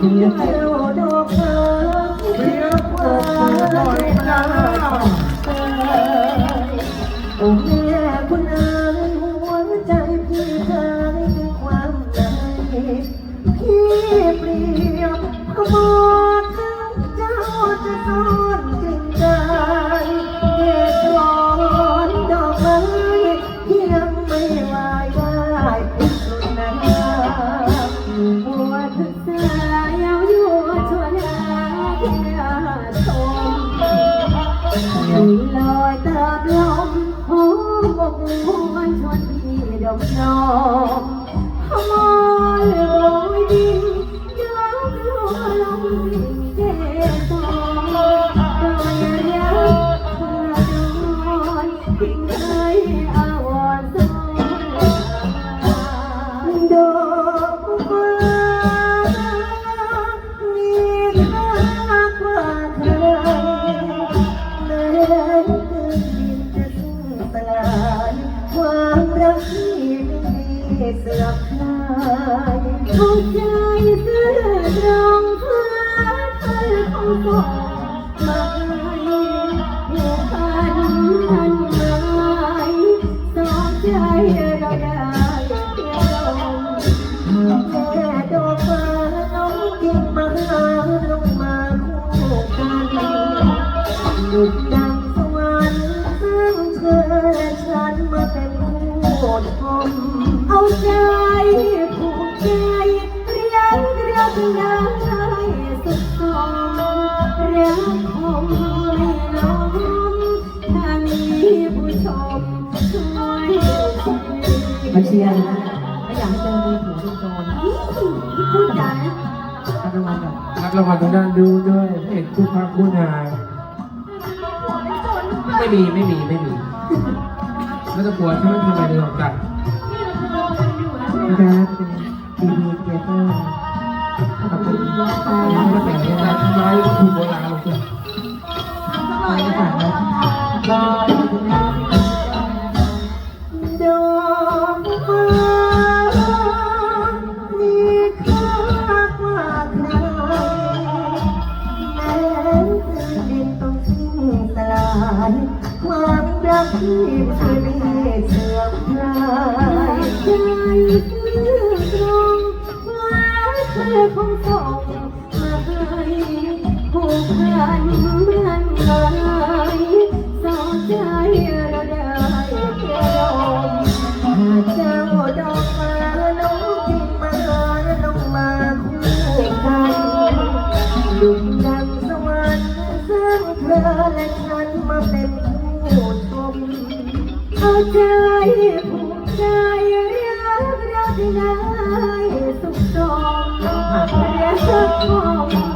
เสียเจ้าดอกไม้เสียความลอยลา มบกหวนชวนพี่ดมนองขมอลโบย เสื่อมคลายเข้าใจซื่อตรงเพื่อเธอคงส่งมาให้ผูกพันมันหมายสองใจ มาเชียร์นะไม่อยากให้เจอมือถือเป็นโจรพูดจานะรับรางวัลก่อนรับรางวัลทางด้านดูด้วยเอกคู่พระคู่นายไม่มีไม่มีไม่มีไม่ต้องกลัวใช่ไหมทำไมเดินออกจากนะครับเป็นทีวีเทเตอร์ขอบคุณมากค่ะไม่เป็นการทำร้ายถูกโบราณลงทุนไปฝากนะก็ขอบคุณมายความรักที่ไม่มีเสื่อมคลายใจซื่อตรงว่าเธอคงส่งมาให้ผูกพันเหมือนหมายสองใจเราได้เพียงลมหากเจ้าดอกมาน้องกิ่งมาน้องมาคู่กันลุมดังสวรรค์ซึ่งเธอและฉันมาเป็น เอาใจผูกใจรักรักได้สุขสมรักคงเรา